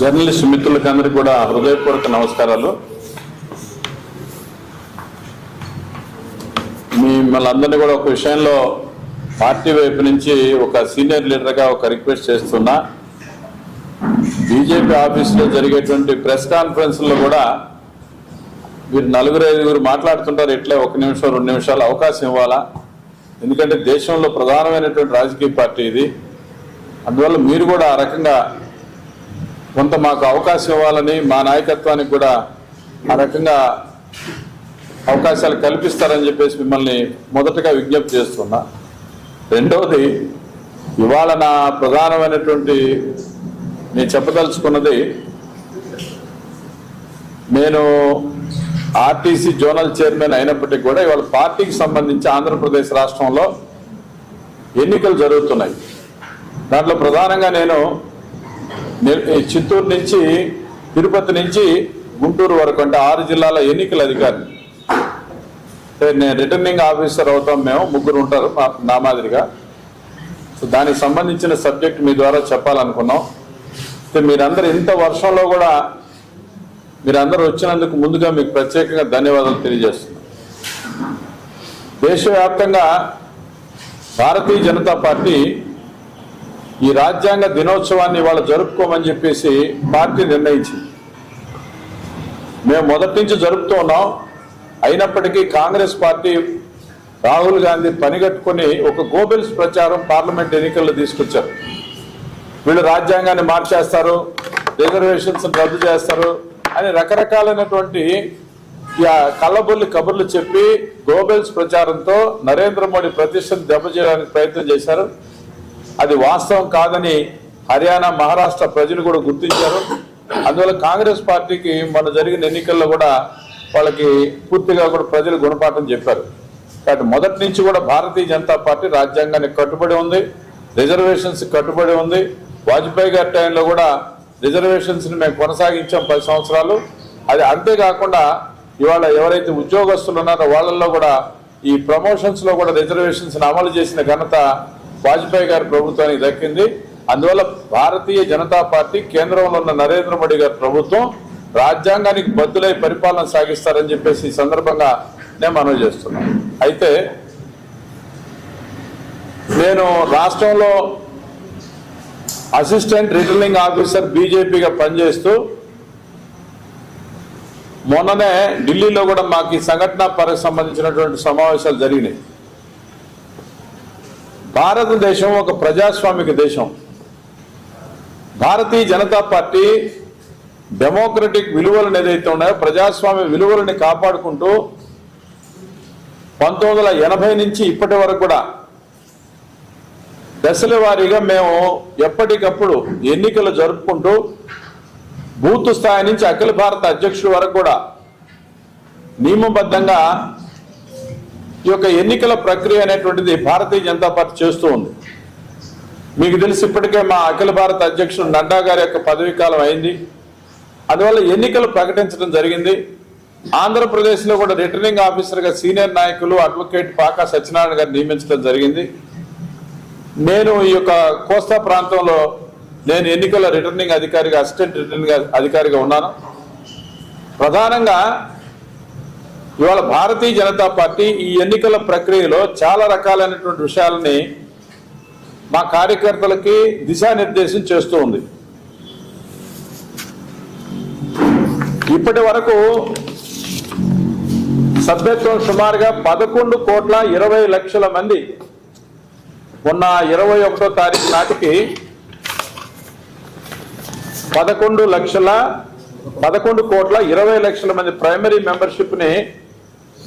Journalist మిత్రులకు అందరికీ కూడా హృదయపూర్వక నమస్కారాలు. మిమ్మల్ని అందరినీ కూడా ఒక విషయంలో పార్టీ వైపు నుంచి ఒక సీనియర్ లీడర్గా ఒక రిక్వెస్ట్ చేస్తున్నా. బీజేపీ ఆఫీస్లో జరిగేటువంటి ప్రెస్ కాన్ఫరెన్స్లో కూడా మీరు నలుగురు ఐదుగురు మాట్లాడుతుంటారు. ఎట్లే ఒక నిమిషం రెండు నిమిషాలు అవకాశం ఇవ్వాలా? ఎందుకంటే దేశంలో ప్రధానమైనటువంటి రాజకీయ పార్టీ ఇది. అందువల్ల మీరు కూడా ఆ రకంగా కొంత మాకు అవకాశం ఇవ్వాలని మా నాయకత్వానికి కూడా ఆ రకంగా అవకాశాలు కల్పిస్తారని చెప్పేసి మిమ్మల్ని మొదటగా విజ్ఞప్తి చేస్తున్నా. రెండవది ఇవాళ నా ప్రధానమైనటువంటి నేను చెప్పదలుచుకున్నది నేను ఆర్టీసీ జోనల్ చైర్మన్ అయినప్పటికీ కూడా ఇవాళ పార్టీకి సంబంధించి ఆంధ్రప్రదేశ్ రాష్ట్రంలో ఎన్నికలు జరుగుతున్నాయి. దాంట్లో ప్రధానంగా నేను చిత్తూరు నుంచి తిరుపతి నుంచి గుంటూరు వరకు అంటే ఆరు జిల్లాల ఎన్నికల అధికారి. నేను రిటర్నింగ్ ఆఫీసర్ అవుతాం మేము ముగ్గురు ఉంటారు మా- నా మాదిరిగా. సో దానికి సంబంధించిన సబ్జెక్ట్ మీ ద్వారా చెప్పాలనుకున్నాం. మీరందరూ ఇంత వర్షంలో కూడా మీరందరూ వచ్చినందుకు ముందుగా మీకు ప్రత్యేకంగా ధన్యవాదాలు తెలియజేస్తున్నాను దేశవ్యాప్తంగా భారతీయ జనతా పార్టీ ఈ రాజ్యాంగ దినోత్సవాన్ని వాళ్ళు జరుపుకోమని చెప్పేసి పార్టీ నిర్ణయించింది. మేము మొదటి నుంచి జరుపుతూ ఉన్నాం. అయినప్పటికీ కాంగ్రెస్ పార్టీ రాహుల్ గాంధీ పనిగట్టుకుని ఒక గోబెల్స్ ప్రచారం పార్లమెంట్ ఎన్నికల్లో తీసుకొచ్చారు. వీళ్ళు రాజ్యాంగాన్ని మార్చేస్తారు రిజర్వేషన్స్ రద్దు చేస్తారు అని రకరకాలైనటువంటి కళ్ళబొల్లి కబుర్లు చెప్పి గోబెల్స్ ప్రచారంతో నరేంద్ర మోడీ ప్రతిష్టను దెబ్బచేయడానికి ప్రయత్నం చేశారు. అది వాస్తవం కాదని హర్యానా మహారాష్ట్ర ప్రజలు కూడా గుర్తించారు. అందువల్ల కాంగ్రెస్ పార్టీకి మన జరిగిన ఎన్నికల్లో కూడా వాళ్ళకి పూర్తిగా కూడా ప్రజలు గుణపాఠం చెప్పారు. కాబట్టి మొదటి నుంచి కూడా భారతీయ జనతా పార్టీ రాజ్యాంగానికి కట్టుబడి ఉంది. రిజర్వేషన్స్ కట్టుబడి ఉంది. వాజ్పేయి గారి టైంలో కూడా రిజర్వేషన్స్ని మేము కొనసాగించాం పది సంవత్సరాలు. అది అంతేకాకుండా ఇవాళ ఎవరైతే ఉద్యోగస్తులు ఉన్నారో వాళ్ళల్లో కూడా ఈ ప్రమోషన్స్లో కూడా రిజర్వేషన్స్ని అమలు చేసిన ఘనత వాజ్పేయి గారి ప్రభుత్వానికి దక్కింది అందువల్ల భారతీయ జనతా పార్టీ కేంద్రంలో ఉన్న నరేంద్ర మోడీ గారి ప్రభుత్వం రాజ్యాంగానికి బద్దులై పరిపాలన సాగిస్తారని చెప్పేసి ఈ సందర్భంగా నేను మనవి చేస్తున్నాను అయితే నేను రాష్ట్రంలో అసిస్టెంట్ రిటర్నింగ్ ఆఫీసర్ బీజేపీగా పనిచేస్తూ మొన్ననే ఢిల్లీలో కూడా మాకు ఈ సంఘటన పరకు సంబంధించినటువంటి సమావేశాలు జరిగినాయి. భారతదేశం ఒక ప్రజాస్వామిక దేశం. భారతీయ జనతా పార్టీ డెమోక్రటిక్ విలువలను ఏదైతే ఉన్నాయో ప్రజాస్వామ్య విలువలని కాపాడుకుంటూ పంతొమ్మిది ఎనభై నుంచి ఇప్పటి వరకు కూడా దశల వారీగా మేము ఎప్పటికప్పుడు ఎన్నికలు జరుపుకుంటూ బూత్ స్థాయి నుంచి అఖిల భారత అధ్యక్షుడి వరకు కూడా నియమబద్ధంగా ఈ యొక్క ఎన్నికల ప్రక్రియ అనేటువంటిది భారతీయ జనతా పార్టీ చేస్తూ ఉంది. మీకు తెలిసి ఇప్పటికే మా అఖిల భారత అధ్యక్షుడు నడ్డా గారి యొక్క పదవీ కాలం అయింది. అందువల్ల ఎన్నికలు ప్రకటించడం జరిగింది. ఆంధ్రప్రదేశ్లో కూడా రిటర్నింగ్ ఆఫీసర్గా సీనియర్ నాయకులు అడ్వకేట్ పాకా సత్యనారాయణ గారిని నియమించడం జరిగింది. నేను ఈ యొక్క కోస్తా ప్రాంతంలో నేను ఎన్నికల రిటర్నింగ్ అధికారిగా అసిస్టెంట్ రిటర్నింగ్ అధికారిగా ఉన్నాను. ప్రధానంగా ఇవాళ భారతీయ జనతా పార్టీ ఈ ఎన్నికల ప్రక్రియలో చాలా రకాలైనటువంటి విషయాలని మా కార్యకర్తలకి దిశానిర్దేశం చేస్తూ ఉంది. ఇప్పటి వరకు సభ్యత్వం సుమారుగా పదకొండు కోట్ల ఇరవై లక్షల మంది మొన్న ఇరవై ఒకటో తారీఖు నాటికి పదకొండు లక్షల పదకొండు కోట్ల ఇరవై లక్షల మంది ప్రైమరీ మెంబర్షిప్ని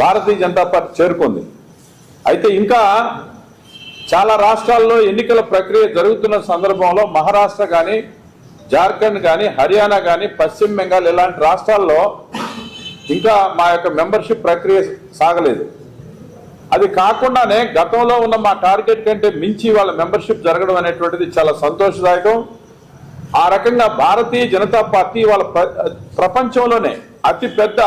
భారతీయ జనతా పార్టీ చేరుకుంది. అయితే ఇంకా చాలా రాష్ట్రాల్లో ఎన్నికల ప్రక్రియ జరుగుతున్న సందర్భంలో మహారాష్ట్ర కానీ జార్ఖండ్ కానీ హర్యానా కానీ పశ్చిమ బెంగాల్ ఇలాంటి రాష్ట్రాల్లో ఇంకా మా యొక్క మెంబర్షిప్ ప్రక్రియ సాగలేదు. అది కాకుండానే గతంలో ఉన్న మా టార్గెట్ కంటే మించి వాళ్ళ మెంబర్షిప్ జరగడం అనేటువంటిది చాలా సంతోషదాయకం. ఆ రకంగా భారతీయ జనతా పార్టీ వాళ్ళ ప్ర- ప్రపంచంలోనే అతి పెద్ద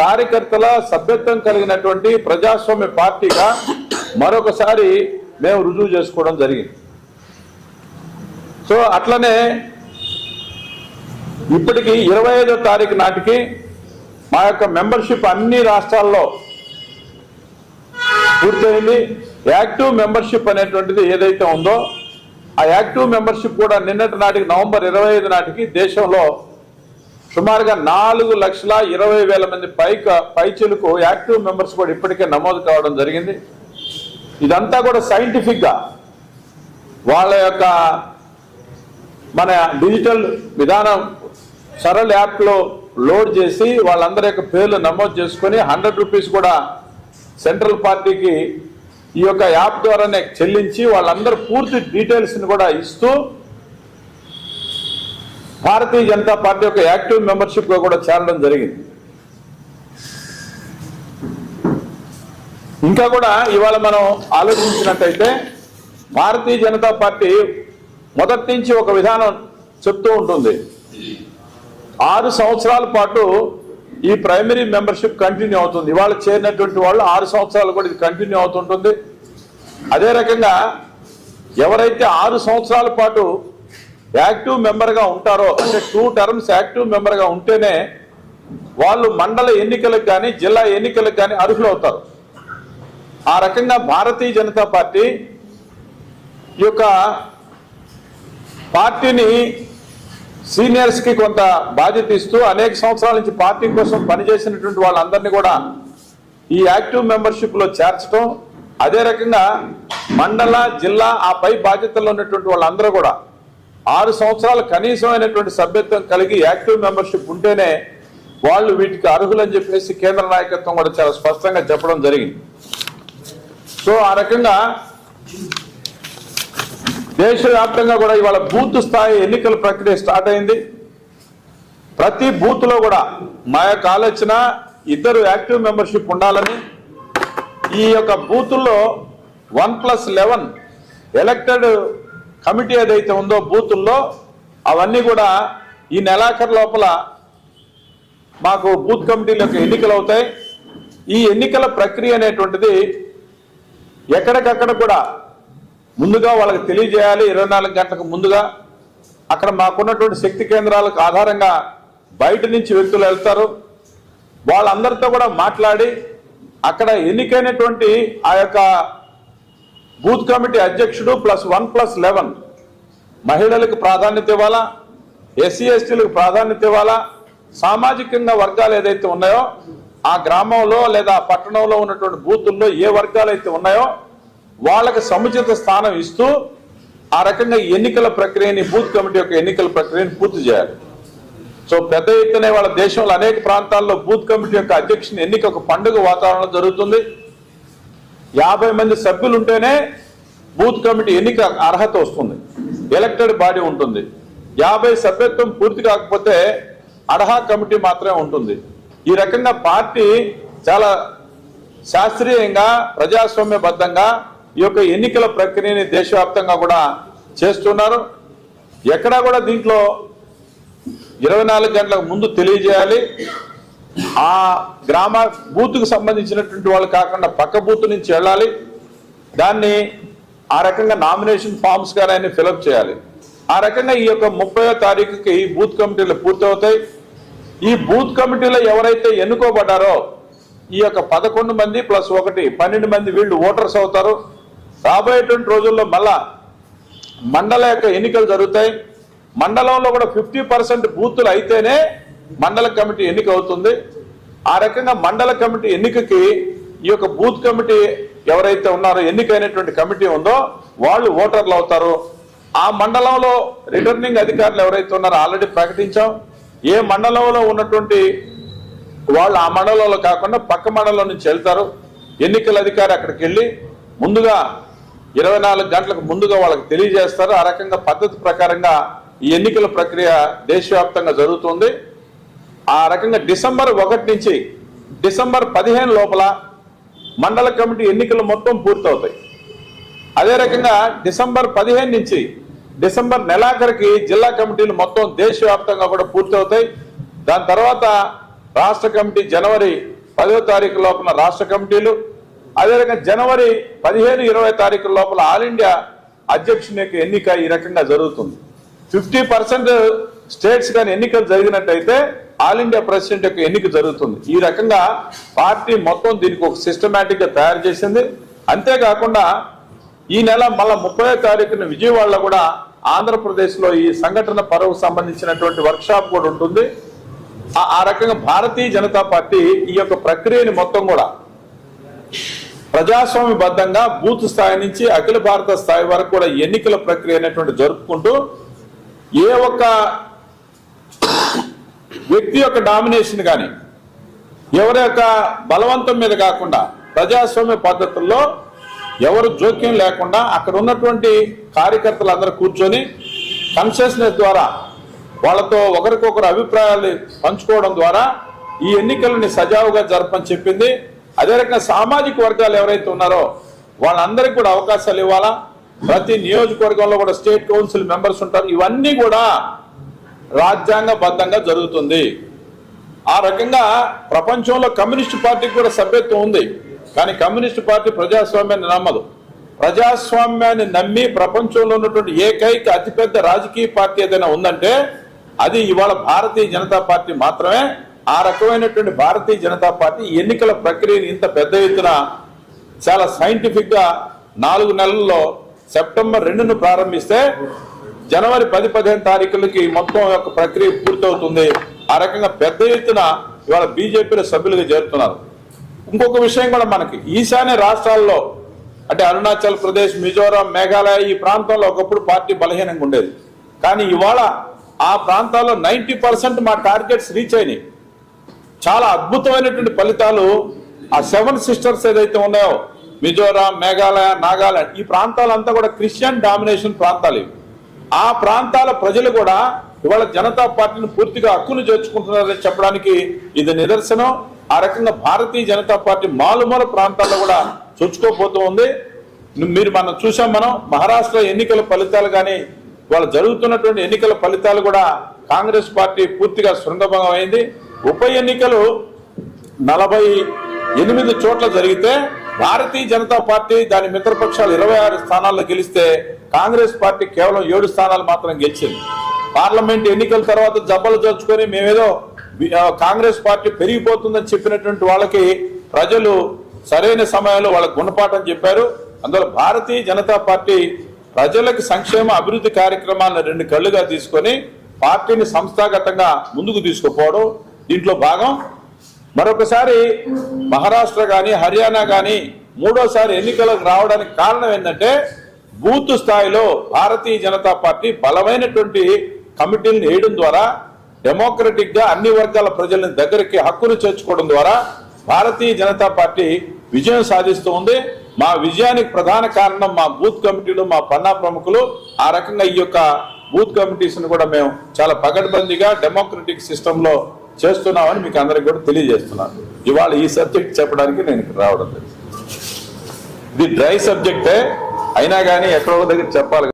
కార్యకర్తల సభ్యత్వం కలిగినటువంటి ప్రజాస్వామ్య పార్టీగా మరొకసారి మేము రుజువు చేసుకోవడం జరిగింది. సో అట్లనే ఇప్పటికి ఇరవై ఐదో తారీఖు నాటికి మా యొక్క మెంబర్షిప్ అన్ని రాష్ట్రాల్లో పూర్తయింది. యాక్టివ్ మెంబర్షిప్ అనేటువంటిది ఏదైతే ఉందో ఆ యాక్టివ్ మెంబర్షిప్ కూడా నిన్నటి నాటికి నవంబర్ ఇరవై ఐదు నాటికి దేశంలో సుమారుగా నాలుగు లక్షల ఇరవై వేల మంది పైక పైచులకు యాక్టివ్ మెంబర్స్ కూడా ఇప్పటికే నమోదు కావడం జరిగింది. ఇదంతా కూడా సైంటిఫిక్గా వాళ్ళ యొక్క మన డిజిటల్ విధానం సరళ యాప్లో లోడ్ చేసి వాళ్ళందరి యొక్క పేర్లు నమోదు చేసుకొని హండ్రెడ్ రూపీస్ కూడా సెంట్రల్ పార్టీకి ఈ యొక్క యాప్ ద్వారానే చెల్లించి వాళ్ళందరూ పూర్తి డీటెయిల్స్ని కూడా ఇస్తూ భారతీయ జనతా పార్టీ యొక్క యాక్టివ్ మెంబర్షిప్గా కూడా చేరడం జరిగింది. ఇంకా కూడా ఇవాళ మనం ఆలోచించినట్టయితే భారతీయ జనతా పార్టీ మొదటి నుంచి ఒక విధానం చెప్తూ ఉంటుంది. ఆరు సంవత్సరాల పాటు ఈ ప్రైమరీ మెంబర్షిప్ కంటిన్యూ అవుతుంది. ఇవాళ చేరినటువంటి వాళ్ళు ఆరు సంవత్సరాలు కూడా ఇది కంటిన్యూ అవుతుంటుంది. అదే రకంగా ఎవరైతే ఆరు సంవత్సరాల పాటు యాక్టివ్ మెంబర్గా ఉంటారో అంటే టూ టర్మ్స్ యాక్టివ్ మెంబర్గా ఉంటేనే వాళ్ళు మండల ఎన్నికలకు కానీ జిల్లా ఎన్నికలకు కానీ అర్హులు అవుతారు. ఆ రకంగా భారతీయ జనతా పార్టీ ఈ యొక్క పార్టీని సీనియర్స్కి కొంత బాధ్యత ఇస్తూ అనేక సంవత్సరాల నుంచి పార్టీ కోసం పనిచేసినటువంటి వాళ్ళందరినీ కూడా ఈ యాక్టివ్ మెంబర్షిప్లో చేర్చడం అదే రకంగా మండల జిల్లా ఆ పై బాధ్యతల్లో ఉన్నటువంటి వాళ్ళందరూ కూడా ఆరు సంవత్సరాలు కనీసమైనటువంటి సభ్యత్వం కలిగి యాక్టివ్ మెంబర్షిప్ ఉంటేనే వాళ్ళు వీటికి అర్హులని చెప్పేసి కేంద్ర నాయకత్వం కూడా చాలా స్పష్టంగా చెప్పడం జరిగింది. సో ఆ రకంగా దేశవ్యాప్తంగా కూడా ఇవాళ బూత్ స్థాయి ఎన్నికల ప్రక్రియ స్టార్ట్ అయింది. ప్రతి బూత్లో కూడా మా యొక్క ఆలోచన ఇద్దరు యాక్టివ్ మెంబర్షిప్ ఉండాలని. ఈ యొక్క బూతుల్లో one plus eleven elected committee ఏదైతే ఉందో బూతుల్లో అవన్నీ కూడా ఈ నెలాఖరు లోపల మాకు బూత్ కమిటీలకు ఎన్నికలు అవుతాయి ఈ ఎన్నికల ప్రక్రియ అనేటువంటిది ఎక్కడికక్కడ కూడా ముందుగా వాళ్ళకి తెలియజేయాలి. ఇరవై నాలుగు గంటలకు ముందుగా అక్కడ మాకున్నటువంటి శక్తి కేంద్రాలకు ఆధారంగా బయట నుంచి వ్యక్తులు వెళ్తారు. వాళ్ళందరితో కూడా మాట్లాడి అక్కడ ఎన్నికైనటువంటి ఆ యొక్క బూత్ కమిటీ అధ్యక్షుడు ప్లస్ వన్ ప్లస్ లెవెన్. మహిళలకు ప్రాధాన్యత ఇవ్వాలా? ఎస్సీ ఎస్టీలకు ప్రాధాన్యత ఇవ్వాలా? సామాజికంగా వర్గాలు ఏదైతే ఉన్నాయో ఆ గ్రామంలో లేదా పట్టణంలో ఉన్నటువంటి బూతుల్లో ఏ వర్గాలు అయితే ఉన్నాయో వాళ్ళకి సముచిత స్థానం ఇస్తూ ఆ రకంగా ఎన్నికల ప్రక్రియని బూత్ కమిటీ యొక్క ఎన్నికల ప్రక్రియని పూర్తి చేయాలి. సో పెద్ద ఎత్తున వాళ్ళ దేశంలో అనేక ప్రాంతాల్లో బూత్ కమిటీ యొక్క అధ్యక్షుని ఎన్నిక ఒక పండుగ వాతావరణం జరుగుతుంది. యాభై మంది సభ్యులు ఉంటేనే బూత్ కమిటీ ఎన్నిక అర్హత వస్తుంది. ఎలక్టెడ్ బాడీ ఉంటుంది. యాభై సభ్యత్వం పూర్తి కాకపోతే అర్హా కమిటీ మాత్రమే ఉంటుంది. ఈ రకంగా పార్టీ చాలా శాస్త్రీయంగా ప్రజాస్వామ్యబద్ధంగా ఈ యొక్క ఎన్నికల ప్రక్రియని దేశవ్యాప్తంగా కూడా చేస్తున్నారు. ఎక్కడా కూడా దీంట్లో ఇరవై నాలుగు గంటలకు ముందు తెలియజేయాలి. ఆ గ్రామ బూత్కు సంబంధించినటువంటి వాళ్ళు కాకుండా పక్క బూత్ నుంచి వెళ్ళాలి. దాన్ని ఆ రకంగా నామినేషన్ ఫామ్స్ కానీ ఫిలప్ చేయాలి. ఆ రకంగా ఈ యొక్క ముప్పై తారీఖుకి ఈ బూత్ కమిటీలు పూర్తవుతాయి. ఈ బూత్ కమిటీలో ఎవరైతే ఎన్నుకోబడ్డారో ఈ యొక్క పదకొండు మంది ప్లస్ ఒకటి పన్నెండు మంది వీళ్ళు ఓటర్స్ అవుతారు. రాబోయేటువంటి రోజుల్లో మళ్ళా మండల యొక్క ఎన్నికలు జరుగుతాయి. మండలంలో కూడా ఫిఫ్టీ పర్సెంట్ బూతులు అయితేనే మండల కమిటీ ఎన్నిక అవుతుంది. ఆ రకంగా మండల కమిటీ ఎన్నికకి ఈ యొక్క బూత్ కమిటీ ఎవరైతే ఉన్నారో ఎన్నికైనటువంటి కమిటీ ఉందో వాళ్ళు ఓటర్లు అవుతారు. ఆ మండలంలో రిటర్నింగ్ అధికారులు ఎవరైతే ఉన్నారో ఆల్రెడీ ప్రకటించాం. ఏ మండలంలో ఉన్నటువంటి వాళ్ళు ఆ మండలంలో కాకుండా పక్క మండలం నుంచి వెళ్తారు. ఎన్నికల అధికారి అక్కడికి వెళ్ళి ముందుగా ఇరవై నాలుగు గంటలకు ముందుగా వాళ్ళకి తెలియజేస్తారు. ఆ రకంగా పద్ధతి ప్రకారంగా ఈ ఎన్నికల ప్రక్రియ దేశవ్యాప్తంగా జరుగుతుంది. ఆ రకంగా డిసెంబర్ ఒకటి నుంచి డిసెంబర్ పదిహేను లోపల మండల కమిటీ ఎన్నికలు మొత్తం పూర్తవుతాయి. అదే రకంగా డిసెంబర్ పదిహేను నుంచి డిసెంబర్ నెలాఖరికి జిల్లా కమిటీలు మొత్తం దేశవ్యాప్తంగా కూడా పూర్తవుతాయి. దాని తర్వాత రాష్ట్ర కమిటీ జనవరి పదో తారీఖు లోపల రాష్ట్ర కమిటీలు అదే రకంగా జనవరి పదిహేను ఇరవై తారీఖు లోపల ఆల్ ఇండియా అధ్యక్షుని యొక్క ఎన్నిక ఈ రకంగా జరుగుతుంది. ఫిఫ్టీ పర్సెంట్ స్టేట్స్ కానీ ఎన్నికలు జరిగినట్టయితే ఆల్ ఇండియా ప్రెసిడెంట్ యొక్క ఎన్నిక జరుగుతుంది. ఈ రకంగా పార్టీ మొత్తం దీనికి ఒక సిస్టమేటిక్గా తయారు చేసింది. అంతేకాకుండా ఈ నెల మళ్ళా ముప్పై తారీఖున విజయవాడలో కూడా ఆంధ్రప్రదేశ్లో ఈ సంఘటన పరువుకు సంబంధించినటువంటి వర్క్షాప్ కూడా ఉంటుంది. ఆ- ఆ రకంగా భారతీయ జనతా పార్టీ ఈ యొక్క ప్రక్రియని మొత్తం కూడా ప్రజాస్వామ్యబద్ధంగా బూత్ స్థాయి నుంచి అఖిల భారత స్థాయి వరకు కూడా ఎన్నికల ప్రక్రియ అనేటువంటి జరుపుకుంటూ ఏ ఒక్క వ్యక్తి యొక్క డామినేషన్ కానీ ఎవరి యొక్క బలవంతం మీద కాకుండా ప్రజాస్వామ్య పద్ధతుల్లో ఎవరు జోక్యం లేకుండా అక్కడ ఉన్నటువంటి కార్యకర్తలు అందరూ కూర్చొని కన్సెషనెస్ ద్వారా వాళ్ళతో ఒకరికొకరు అభిప్రాయాలు పంచుకోవడం ద్వారా ఈ ఎన్నికలని సజావుగా జరపని చెప్పింది. అదే రకంగా సామాజిక వర్గాలు ఎవరైతే ఉన్నారో వాళ్ళందరికీ కూడా అవకాశాలు ఇవ్వాలా? ప్రతి నియోజకవర్గంలో కూడా స్టేట్ కౌన్సిల్ మెంబర్స్ ఉంటారు. ఇవన్నీ కూడా రాజ్యాంగబద్ధంగా జరుగుతుంది. ఆ రకంగా ప్రపంచంలో కమ్యూనిస్ట్ పార్టీకి కూడా సభ్యత్వం ఉంది. కానీ కమ్యూనిస్ట్ పార్టీ ప్రజాస్వామ్యాన్ని నమ్మదు. ప్రజాస్వామ్యాన్ని నమ్మి ప్రపంచంలో ఉన్నటువంటి ఏకైక అతిపెద్ద రాజకీయ పార్టీ ఏదైనా ఉందంటే అది ఇవాళ భారతీయ జనతా పార్టీ మాత్రమే. ఆ రకమైనటువంటి భారతీయ జనతా పార్టీ ఎన్నికల ప్రక్రియని ఇంత పెద్ద ఎత్తున చాలా సైంటిఫిక్గా నాలుగు నెలల్లో సెప్టెంబర్ రెండును ప్రారంభిస్తే జనవరి పది పదిహేను తారీఖులకి మొత్తం యొక్క ప్రక్రియ పూర్తవుతుంది. ఆ రకంగా పెద్ద ఎత్తున ఇవాళ బీజేపీలో సభ్యులుగా చేరుతున్నారు. ఇంకొక విషయం కూడా మనకి ఈశాన్య రాష్ట్రాల్లో అంటే అరుణాచల్ ప్రదేశ్ మిజోరాం మేఘాలయ ఈ ప్రాంతంలో ఒకప్పుడు పార్టీ బలహీనంగా ఉండేది. కానీ ఇవాళ ఆ ప్రాంతాల్లో నైన్టీ మా టార్గెట్స్ రీచ్ అయినాయి. చాలా అద్భుతమైనటువంటి ఫలితాలు ఆ సెవెన్ సిస్టర్స్ ఏదైతే ఉన్నాయో మిజోరాం మేఘాలయ నాగాలాండ్ ఈ ప్రాంతాలంతా కూడా క్రిస్టియన్ డామినేషన్ ప్రాంతాలు ఇవి. ఆ ప్రాంతాల ప్రజలు కూడా ఇవాళ జనతా పార్టీని పూర్తిగా హక్కును చేర్చుకుంటున్నారని చెప్పడానికి ఇది నిదర్శనం. ఆ రకంగా భారతీయ జనతా పార్టీ మాలుమూల ప్రాంతాల్లో కూడా చొచ్చుకోపోతూ ఉంది. మీరు మనం చూసాం మనం మహారాష్ట్ర ఎన్నికల ఫలితాలు కానీ వాళ్ళు జరుగుతున్నటువంటి ఎన్నికల ఫలితాలు కూడా కాంగ్రెస్ పార్టీ పూర్తిగా శృంగభంగం అయింది. ఉప ఎన్నికలు నలభై ఎనిమిది చోట్ల జరిగితే భారతీయ జనతా పార్టీ దాని మిత్రపక్షాలు ఇరవై ఆరు స్థానాల్లో గెలిస్తే కాంగ్రెస్ పార్టీ కేవలం ఏడు స్థానాలు మాత్రం గెలిచింది. పార్లమెంట్ ఎన్నికల తర్వాత జబ్బలు జరుచుకొని మేమేదో కాంగ్రెస్ పార్టీ పెరిగిపోతుందని చెప్పినటువంటి వాళ్ళకి ప్రజలు సరైన సమయంలో వాళ్ళకు గుణపాఠం చెప్పారు. అందులో భారతీయ జనతా పార్టీ ప్రజలకు సంక్షేమ అభివృద్ధి కార్యక్రమాలను రెండు కళ్ళుగా తీసుకొని పార్టీని సంస్థాగతంగా ముందుకు తీసుకుపోవడం దీంట్లో భాగం. మరొకసారి మహారాష్ట్ర కానీ హర్యానా కానీ మూడోసారి ఎన్నికలకు రావడానికి కారణం ఏంటంటే బూత్ స్థాయిలో భారతీయ జనతా పార్టీ బలమైనటువంటి కమిటీలను వేయడం ద్వారా డెమోక్రటిక్గా అన్ని వర్గాల ప్రజలని దగ్గరికి హక్కును చేర్చుకోవడం ద్వారా భారతీయ జనతా పార్టీ విజయం సాధిస్తూ ఉంది. మా విజయానికి ప్రధాన కారణం మా బూత్ కమిటీలు మా పన్నా ప్రముఖులు. ఆ రకంగా ఈ యొక్క బూత్ కమిటీస్ కూడా మేము చాలా పగడ్బందీగా డెమోక్రటిక్ సిస్టమ్లో చేస్తున్నామని మీకు అందరికి కూడా తెలియజేస్తున్నాను. ఇవాళ ఈ సబ్జెక్ట్ చెప్పడానికి నేను ఇక్కడ రావడం లేదు. ఇది డ్రై సబ్జెక్టే అయినా కానీ ఎక్కడో దగ్గర చెప్పాలి